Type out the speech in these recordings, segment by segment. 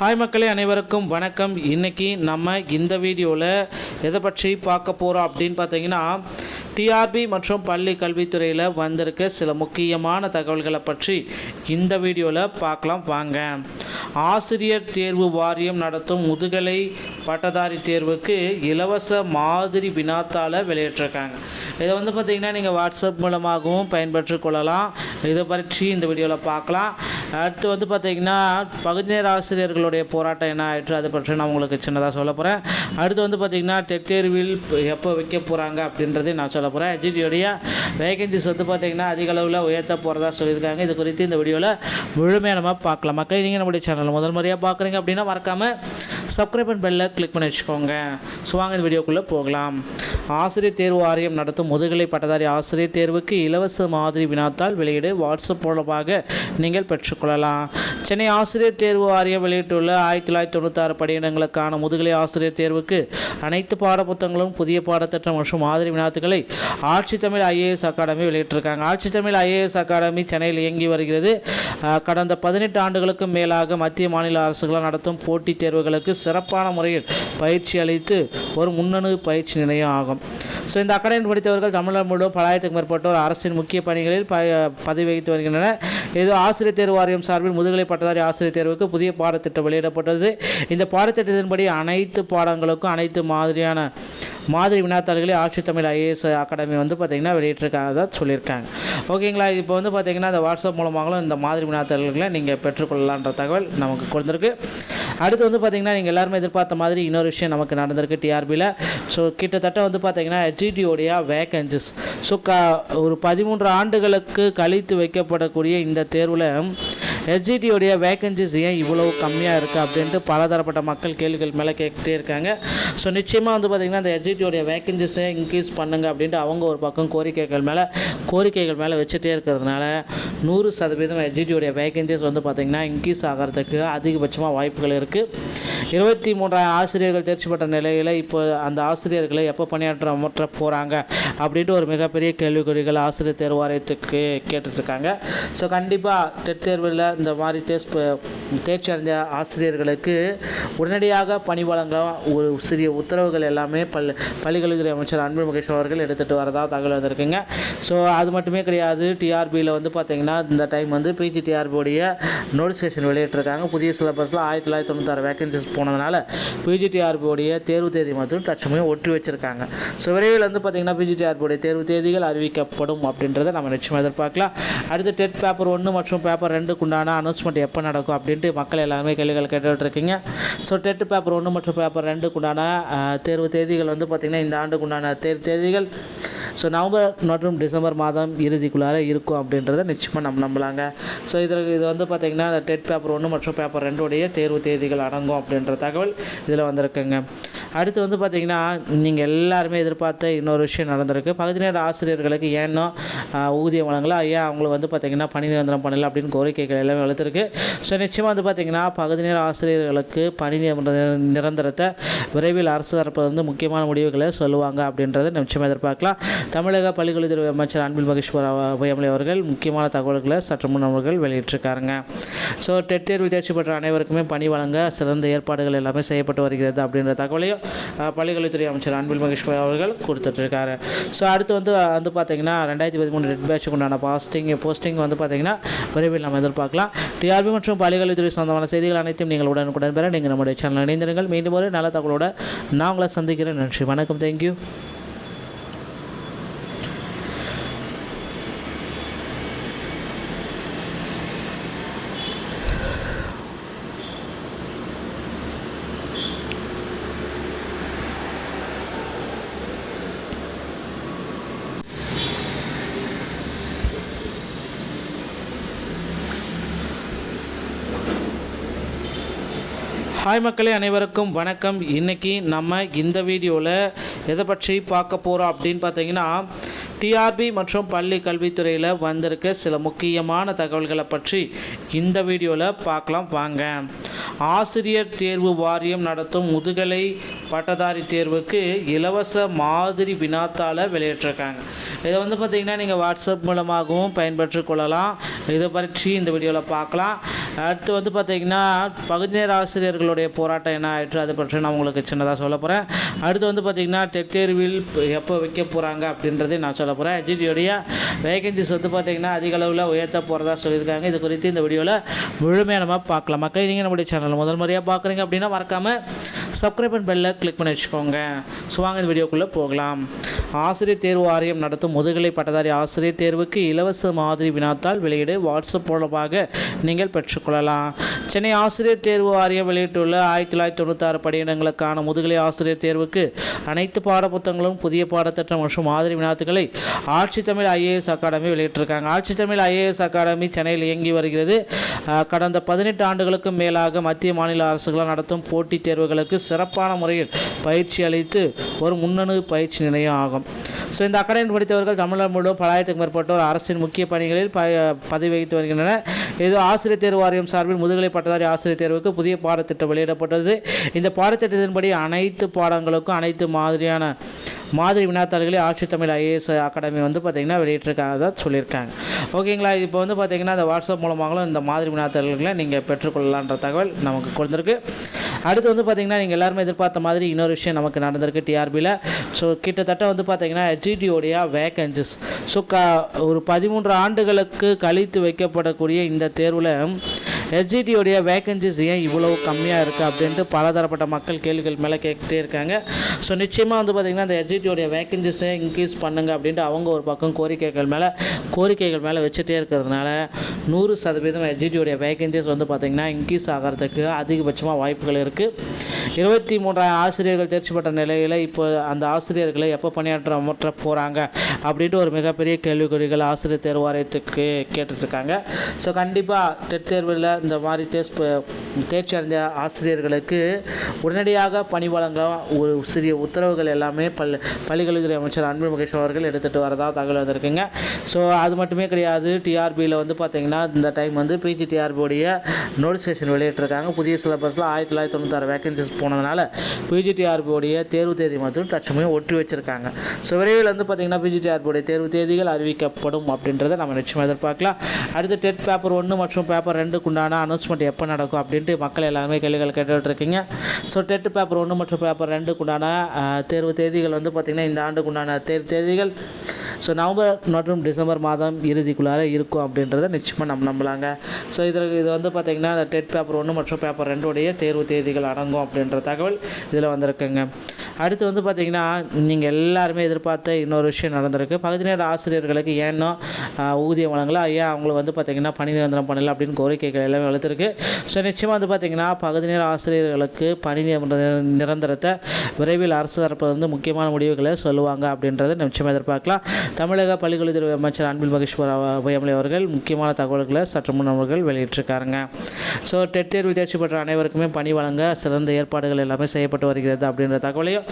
Hi மக்களே அனைவருக்கும் வணக்கம். இன்னைக்கு நம்ம இந்த வீடியோவில் எதை பற்றி பார்க்க போகிறோம் அப்படின்னு பார்த்தீங்கன்னா டிஆர்பி மற்றும் பள்ளி கல்வித்துறையில் வந்திருக்க சில முக்கியமான தகவல்களை பற்றி இந்த வீடியோவில் பார்க்கலாம் வாங்க. ஆசிரியர் தேர்வு வாரியம் நடத்தும் முதுகலை பட்டதாரி தேர்வுக்கு இலவச மாதிரி வினாத்தால் வெளியிட்டிருக்காங்க. இதை வந்து பார்த்திங்கன்னா நீங்கள் வாட்ஸ்அப் மூலமாகவும் பயன்பெற்று கொள்ளலாம். இதை பற்றி இந்த வீடியோவில் பார்க்கலாம். அடுத்து வந்து பார்த்திங்கன்னா பகுதி நேர ஆசிரியர்களுடைய போராட்டம் என்ன ஆயிற்று? அதை பற்றி நான் உங்களுக்கு சின்னதாக சொல்ல போகிறேன் அடுத்து வந்து பார்த்திங்கன்னா டெட் தேர்வில் எப்போ வைக்க போகிறாங்க அப்படின்றதையும் நான் சொல்ல போகிறேன் ஹெச்டியோடைய வேகன்சிஸ் வந்து பார்த்திங்கன்னா அதிக அளவில் உயர்த்த போகிறதா சொல்லியிருக்காங்க. இது குறித்து இந்த வீடியோவில் முழுமையாக நம்ம பார்க்கலாம். மக்கள் நீங்கள் நம்முடைய சேனல் முதல் முறையாக பார்க்குறீங்க அப்படின்னா மறக்காமல் சப்ஸ்கிரைப் அண்ட் பெல்லில் கிளிக் பண்ணி வச்சுக்கோங்க. ஸோ வாங்க இந்த வீடியோக்குள்ளே போகலாம். ஆசிரியர் தேர்வு வாரியம் நடத்தும் முதுகலை பட்டதாரி ஆசிரியர் தேர்வுக்கு இலவச மாதிரி வினாத்தால் வெளியீடு வாட்ஸ்அப் மூலமாக நீங்கள் பெற்றுக்கொள்ளலாம். சென்னை ஆசிரியர் தேர்வு வாரியம் வெளியிட்டுள்ள ஆயிரத்தி தொள்ளாயிரத்தி தொண்ணூத்தாறு படியிடங்களுக்கான முதுகலை ஆசிரியர் தேர்வுக்கு அனைத்து பாடப்புத்தகங்களும் புதிய பாடத்திட்டம் மற்றும் மாதிரி வினாத்துகளை ஆட்சி தமிழ் ஐஏஎஸ் அகாடமி வெளியிட்டிருக்காங்க. ஆட்சி தமிழ் ஐஏஎஸ் அகாடமி சென்னையில் இயங்கி வருகிறது. கடந்த பதினெட்டு ஆண்டுகளுக்கும் மேலாக மத்திய மாநில அரசுகளால் நடத்தும் போட்டித் தேர்வுகளுக்கு சிறப்பான முறையில் பயிற்சி அளித்து ஒரு முன்னணு பயிற்சி நிலையம் ஆகும். ஸோ இந்த அகாடமி படித்தவர்கள் தமிழகம் முழுவதும் பலாயத்துக்கு மேற்பட்டோர் அரசின் முக்கிய பணிகளில் ப பதவி வகித்து வருகின்றனர். இது ஆசிரியர் தேர்வு வாரியம் சார்பில் முதுகலை பட்டதாரி ஆசிரியர் தேர்வுக்கு புதிய பாடத்திட்டம் வெளியிடப்பட்டது இந்த பாடத்திட்டத்தின்படி அனைத்து பாடங்களுக்கும் அனைத்து மாதிரியான மாதிரி வினாத்தாள்களை ஆட்சி தமிழ் ஐஏஎஸ் அகாடமி வந்து பார்த்திங்கன்னா வெளியிட்டிருக்காங்க சொல்லியிருக்காங்க. ஓகேங்களா இப்போ வந்து பார்த்திங்கன்னா இந்த வாட்ஸ்அப் மூலமாகவும் இந்த மாதிரி வினாத்தாள்களை நீங்கள் பெற்றுக்கொள்ளலான்ற தகவல் நமக்கு கொடுத்துருக்கு. அடுத்து வந்து பார்த்திங்கன்னா நீங்கள் எல்லாருமே எதிர்பார்த்த மாதிரி இன்னொரு விஷயம் நமக்கு நடந்திருக்கு டிஆர்பியில் ஸோ கிட்டத்தட்ட வந்து பார்த்திங்கன்னா ஹெச்டிடியோடைய வேக்கன்சிஸ் ஸோ க ஒரு பதிமூன்று ஆண்டுகளுக்கு கழித்து வைக்கப்படக்கூடிய இந்த தேர்வில் ஹெச்டிடியோடைய வேகன்சிஸ் ஏன் இவ்வளோ கம்மியாக இருக்குது அப்படின்ட்டு பலதரப்பட்ட மக்கள் கேள்விகள் மேலே கேட்டுகிட்டே இருக்காங்க. ஸோ நிச்சயமாக வந்து பார்த்திங்கன்னா அந்த ஹெச்டிடியோடைய வேகன்சிஸை இன்க்ரீஸ் பண்ணுங்க அப்படின்ட்டு அவங்க ஒரு பக்கம் கோரிக்கைகள் மேலே கோரிக்கைகள் மேலே வச்சுட்டே இருக்கிறதுனால நூறு சதவீதம் ஹெச்டிடியோடைய வேகன்சிஸ் வந்து பார்த்திங்கன்னா இன்க்ரீஸ் ஆகிறதுக்கு அதிகபட்சமாக வாய்ப்புகள் இருக்குது இருபத்தி மூன்றாயிரம் ஆசிரியர்கள் தேர்ச்சி பெற்ற நிலையில் இப்போ அந்த ஆசிரியர்களை எப்போ பணியாற்ற அமற்ற போகிறாங்க அப்படின்ட்டு ஒரு மிகப்பெரிய கேள்விக்குறிகள் ஆசிரியர் தேர்வு வாரியத்துக்கு கேட்டுட்ருக்காங்க. ஸோ கண்டிப்பாக டெட் தேர்வில் இந்த மாதிரி தேர்ஸ் தேர்ச்சி அடைஞ்ச ஆசிரியர்களுக்கு உடனடியாக பணி வழங்க ஒரு சிறிய உத்தரவுகள் எல்லாமே பல் பள்ளிக்கல்வித்துறை அமைச்சர் அன்பு மகேஷ் அவர்கள் எடுத்துகிட்டு வரதா தகவல் வந்திருக்குங்க. ஸோ அது மட்டுமே கிடையாது. டிஆர்பியில் வந்து பார்த்திங்கன்னா இந்த டைம் வந்து பிஜி டிஆர்பியோடைய நோட்டிஃபிகேஷன் வெளியிட்டிருக்காங்க. புதிய சிலபஸில் ஆயிரத்தி தொள்ளாயிரத்தி தொண்ணூத்தாறு வேகன்சிஸ் போனதுனால பிஜிடிஆர்பியோடைய தேர்வு தேதி மட்டும் தற்சமயம் ஒட்டி வச்சிருக்காங்க. ஸோ விரைவில் வந்து பார்த்திங்கன்னா பிஜிடிஆர்பியோடைய தேர்வு தேதிகள் அறிவிக்கப்படும் அப்படின்றத நம்ம நிச்சயமாக எதிர்பார்க்கலாம். அடுத்து டெட் பேப்பர் ஒன்று மற்றும் பேப்பர் ரெண்டுக்கு உண்டான அனௌன்ஸ்மெண்ட் எப்போ நடக்கும் அப்படின்ட்டு மக்கள் எல்லாருமே கேள்விகள் கேட்டுட்டு இருக்கீங்க ஸோ டெட் பேப்பர் ஒன்று மற்றும் பேப்பர் ரெண்டுக்கு உண்டான தேர்வு தேதிகள் வந்து பார்த்திங்கன்னா இந்த ஆண்டுக்குண்டான தேர்வு தேதிகள் ஸோ நவம்பர் மற்றும் டிசம்பர் மாதம் இறுதிக்குள்ளார இருக்கும் அப்படின்றத நிச்சயமாக நம்ம நம்பலாங்க. ஸோ இதில் இது வந்து பார்த்திங்கன்னா டெட் பேப்பர் ஒன்று மற்றும் பேப்பர் ரெண்டுடைய தேர்வு தேதிகள் அடங்கும் அப்படின்ற தகவல் இதில் வந்திருக்குங்க. அடுத்து வந்து பார்த்திங்கன்னா நீங்கள் எல்லாருமே எதிர்பார்த்த இன்னொரு விஷயம் நடந்திருக்கு. பகுதி நேர ஆசிரியர்களுக்கு ஏன்னோ ஊதியம் வழங்கலாம் ஏன் அவங்களை வந்து பார்த்திங்கன்னா பணி நிரந்தரம் பண்ணல அப்படின்னு கோரிக்கைகள் எல்லாமே வளர்த்துருக்கு ஸோ நிச்சயமாக வந்து பார்த்திங்கன்னா பகுதி நேர ஆசிரியர்களுக்கு பணி நிரந்தரத்தை விரைவில் அரசு தரப்பு வந்து முக்கியமான முடிவுகளை சொல்லுவாங்க அப்படின்றத நிச்சயமாக எதிர்பார்க்கலாம். தமிழக பள்ளிக்கல்வித்துறை அமைச்சர் அன்பில் மகேஸ்வர உயமலை அவர்கள் முக்கியமான தகவல்களை சற்று முன் அவர்கள் வெளியிட்டிருக்காருங்க. ஸோ டெட் தேர்வு தேர்ச்சி பெற்ற அனைவருக்குமே பணி வழங்க சிறந்த ஏற்பாடுகள் எல்லாமே செய்யப்பட்டு வருகிறது அப்படின்ற தகவலையும் பள்ளிக்கல்வித்துறை அமைச்சர் அன்பில் மகேஷ் அவர்கள் கொடுத்துட்ருக்காரு ஸோ அடுத்து வந்து வந்து பார்த்தீங்கன்னா ரெண்டாயிரத்தி பதிமூணு ரெட் பேட்சுக்கு உண்டான பாஸ்டிங் போஸ்டிங் வந்து பார்த்தீங்கன்னா விரைவில் நம்ம எதிர்பார்க்கலாம். டிஆர்பி மற்றும் பள்ளிக்கல்வித்துறை சொந்தமான செய்திகள் அனைத்தையும் நீங்கள் உடனுக்குடன் பெற நீங்கள் நம்முடைய சேனல் இணைந்திருங்கள். மீண்டும் ஒரு நல்ல தகவலோட நான் உங்களை சந்திக்கிறேன். நன்றி வணக்கம் தேங்க்யூ ஹாய் மக்களே அனைவருக்கும் வணக்கம். இன்றைக்கி நம்ம இந்த வீடியோவில் எதை பற்றி பார்க்க போகிறோம் அப்படின்னு பார்த்தீங்கன்னா டிஆர்பி மற்றும் பள்ளி கல்வித்துறையில் வந்திருக்க சில முக்கியமான தகவல்களை பற்றி இந்த வீடியோவில் பார்க்கலாம் வாங்க. ஆசிரியர் தேர்வு வாரியம் நடத்தும் முதுகலை பட்டதாரி தேர்வுக்கு இலவச மாதிரி வினாத்தால் வெளியிட்டிருக்காங்க. இதை வந்து பார்த்திங்கன்னா நீங்கள் வாட்ஸ்அப் மூலமாகவும் பயன்பெற்று கொள்ளலாம். இதை பற்றி இந்த வீடியோவில் பார்க்கலாம். அடுத்து வந்து பார்த்தீங்கன்னா பகுதி நேர ஆசிரியர்களுடைய போராட்டம் என்ன ஆயிற்று? அதை பற்றி நான் உங்களுக்கு சின்னதாக சொல்ல போகிறேன் அடுத்து வந்து பார்த்தீங்கன்னா டெட் தேர்வில் எப்போ வைக்க போகிறாங்க அப்படின்றதை நான் சொல்ல போகிறேன் எஜிடியோடைய வேகன்சிஸ் வந்து பார்த்தீங்கன்னா அதிக அளவில் உயர்த்த போகிறதா சொல்லியிருக்காங்க. இது குறித்து இந்த வீடியோவில் முழுமையாக நம்ம பார்க்கலாம். மக்கள் நீங்கள் நம்முடைய சேனல் முதல் முறையாக பார்க்குறீங்க அப்படின்னா மறக்காமல் சப்ஸ்கிரைப் அண்ட் பெல்லை கிளிக் பண்ணி வச்சுக்கோங்க. ஸோ வாங்க இந்த வீடியோக்குள்ளே போகலாம். ஆசிரியர் தேர்வு வாரியம் நடத்தும் முதுகலை பட்டதாரி ஆசிரியர் தேர்வுக்கு இலவச மாதிரி வினாத்தால் வெளியீடு வாட்ஸ்அப் மூலமாக நீங்கள் பெற்றுக்கொள்ளலாம். சென்னை ஆசிரியர் தேர்வு வாரியம் வெளியிட்டுள்ள ஆயிரத்தி தொள்ளாயிரத்தி தொண்ணூத்தாறு படியிடங்களுக்கான முதுகலை ஆசிரியர் தேர்வுக்கு அனைத்து பாடப்புத்தகங்களும் புதிய பாடத்திட்டம் மற்றும் மாதிரி வினாத்துகளை ஆட்சி தமிழ் ஐஏஎஸ் அகாடமி வெளியிட்டிருக்காங்க. ஆட்சி தமிழ் ஐஏஎஸ் அகாடமி சென்னையில் இயங்கி வருகிறது. கடந்த பதினெட்டு ஆண்டுகளுக்கும் மேலாக மத்திய மாநில அரசுகளால் நடத்தும் போட்டித் தேர்வுகளுக்கு சிறப்பான முறையில் பயிற்சி அளித்து ஒரு முன்னணு பயிற்சி நிலையம் ஆகும். ஸோ இந்த அக்கடையின் படித்தவர்கள் தமிழகம் முழுவதும் பலாயிரத்துக்கு மேற்பட்டோர் அரசின் முக்கிய பணிகளில் ப பதவி வகித்து வருகின்றனர். இது ஆசிரியர் தேர்வு வாரியம் சார்பில் முதுகலை பட்டதாரி ஆசிரியர் தேர்வுக்கு புதிய பாடத்திட்டம் வெளியிடப்பட்டது. இந்த பாடத்திட்டத்தின்படி அனைத்து பாடங்களுக்கும் அனைத்து மாதிரியான மாதிரி வினாத்தாள்களை ஆட்சி தமிழ் ஐஏஎஸ் அகாடமி வந்து பார்த்திங்கன்னா வெளியிட்டிருக்காங்க சொல்லியிருக்காங்க. ஓகேங்களா இப்போ வந்து பார்த்திங்கன்னா இந்த வாட்ஸ்அப் மூலமாகவும் இந்த மாதிரி வினாத்தாள்களை நீங்கள் பெற்றுக்கொள்ளலான்ற தகவல் நமக்கு கொடுத்துருக்கு. அடுத்து வந்து பார்த்திங்கன்னா நீங்கள் எல்லாருமே எதிர்பார்த்த மாதிரி இன்னொரு விஷயம் நமக்கு நடந்திருக்கு டிஆர்பியில் ஸோ கிட்டத்தட்ட வந்து பார்த்திங்கன்னா ஹெச்இடியோடைய வேக்கன்சிஸ் ஸோ க ஒரு பதிமூன்று ஆண்டுகளுக்கு கழித்து வைக்கப்படக்கூடிய இந்த தேர்வில் ஹெச்இடியோடைய வேக்கன்சிஸ் ஏன் இவ்வளோ கம்மியாக இருக்குது அப்படின்ட்டு பலதரப்பட்ட மக்கள் கேள்விகள் மேலே கேட்டுகிட்டே இருக்காங்க. ஸோ நிச்சயமாக வந்து பார்த்திங்கன்னா அந்த ஹெச்இடியோடைய வேக்கன்சிஸை இன்க்ரீஸ் பண்ணுங்க அப்படின்ட்டு அவங்க ஒரு பக்கம் கோரிக்கைகள் மேலே கோரிக்கைகள் மேலே வச்சுட்டே இருக்கிறதுனால நூறு சதவீதம் ஹெச்இடியோடைய வேக்கன்சிஸ் வந்து பார்த்திங்கன்னா இன்க்ரீஸ் ஆகிறதுக்கு அதிகபட்சமாக வாய்ப்புகள் இருக்குது இருபத்தி மூன்றாயிரம் ஆசிரியர்கள் தேர்ச்சி பெற்ற நிலையில் இப்போ அந்த ஆசிரியர்களை எப்போ பணியாற்ற அமர்த்த போகிறாங்க அப்படின்ட்டு ஒரு மிகப்பெரிய கேள்விக்குறிகள் ஆசிரியர் தேர்வு வாரியத்துக்கு கேட்டுட்ருக்காங்க. ஸோ கண்டிப்பாக டெட் தேர்வில் இந்த மாதிரி தேர்ஸ் தேர்ச்சி அடைஞ்ச ஆசிரியர்களுக்கு உடனடியாக பணி வழங்க ஒரு சிறிய உத்தரவுகள் எல்லாமே பல் பள்ளிக்கல்வித்துறை அமைச்சர் அன்பு மகேஷ் அவர்கள் எடுத்துகிட்டு வரதா தகவல் வந்திருக்குங்க. ஸோ அது மட்டுமே கிடையாது. டிஆர்பியில் வந்து பார்த்திங்கன்னா இந்த டைம் வந்து பிஜிடிஆர்பியோடைய நோட்டிஃபிகேஷன் வெளியிட்டிருக்காங்க. புதிய சிலபஸில் ஆயிரத்தி தொள்ளாயிரத்தி தொண்ணூத்தாறு வேகன்சிஸ் போனதுனால பிஜிடிஆர்பியோடைய தேர்வு தேதி மட்டும் தற்சமயம் ஒற்றி வச்சிருக்காங்க. ஸோ விரைவில் வந்து பார்த்திங்கன்னா பிஜிடிஆர்பியோடைய தேர்வு தேதிகள் அறிவிக்கப்படும் அப்படின்றத நம்ம நிச்சயமாக எதிர்பார்க்கலாம். அடுத்து டெட் பேப்பர் ஒன்று மற்றும் பேப்பர் ரெண்டுக்குண்டான அனௌன்ஸ்மெண்ட் எப்போ நடக்கும் அப்படின்ட்டு மக்கள் எல்லாருமே கேள்விகள் கேட்டுட்ருக்கீங்க. ஸோ டெட் பேப்பர் ஒன்று மற்றும் பேப்பர் ரெண்டுக்குண்டான தேர்வு தேதிகள் வந்து பார்த்திங்கன்னா இந்த ஆண்டுக்குண்டான தேர்வு தேதிகள் ஸோ நவம்பர் மற்றும் டிசம்பர் மாதம் இறுதிக்குள்ளார இருக்கும் அப்படின்றத நிச்சயமாக நம்ம நம்பலாங்க. ஸோ இதில் இது வந்து பார்த்திங்கன்னா டெட் பேப்பர் ஒன்று மற்றும் பேப்பர் ரெண்டுடைய தேர்வு தேதிகள் அடங்கும் அப்படின்ற தகவல் இதில் வந்திருக்குங்க. அடுத்து வந்து பார்த்திங்கன்னா நீங்கள் எல்லாருமே எதிர்பார்த்த இன்னொரு விஷயம் நடந்திருக்கு. பகுதி நேர ஆசிரியர்களுக்கு ஏன்னோ ஊதியம் வழங்கல. ஏன் அவங்கள வந்து பார்த்திங்கன்னா பணி நிரந்தரம் பண்ணல அப்படின்னு கோரிக்கைகள் எல்லாமே வளர்த்துருக்கு ஸோ நிச்சயமாக வந்து பார்த்திங்கன்னா பகுதி நேர ஆசிரியர்களுக்கு பணி நிர- நிரந்தரத்தை விரைவில் அரசு தரப்பில் வந்து முக்கியமான முடிவுகளை சொல்லுவாங்க அப்படின்றத நிச்சயமாக எதிர்பார்க்கலாம். தமிழக பள்ளிக்கல்வித்துறை அமைச்சர் அன்பில் மகேஸ்வர் பொய்யமலை அவர்கள் முக்கியமான தகவல்களை சற்று முன் அவர்கள் வெளியிட்டிருக்காருங்க. ஸோ டெட் தேர்வு தேர்ச்சி பெற்ற அனைவருக்குமே பணி வழங்க சிறந்த ஏற்பாடுகள் எல்லாமே செய்யப்பட்டு வருகிறது அப்படின்ற தகவலையும்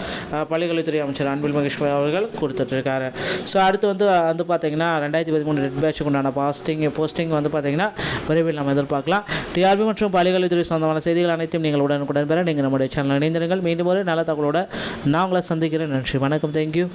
பள்ளிக்கல்வித்துறை அமைச்சர் அன்பில் மகேஷ் அவர்கள் கொடுத்துட்ருக்காரு ஸோ அடுத்து வந்து வந்து பார்த்திங்கன்னா ரெண்டாயிரத்தி பதிமூணு ரெட் பேட்சுக்கு உண்டான பாஸ்டிங் போஸ்டிங் வந்து பார்த்திங்கன்னா விரைவில் நம்ம எதிர்பார்க்கலாம். டிஆர்பி மற்றும் பள்ளிக்கல்வித்துறை சொந்தமான செய்திகள் அனைத்தும் நீங்கள் உடனுக்குடன் பெற நீங்கள் நம்முடைய சேனல் இணைந்திருங்கள். மீண்டும் ஒரு நல்ல தகவலோட நான் உங்களை சந்திக்கிறேன். நன்றி வணக்கம் தேங்க்யூ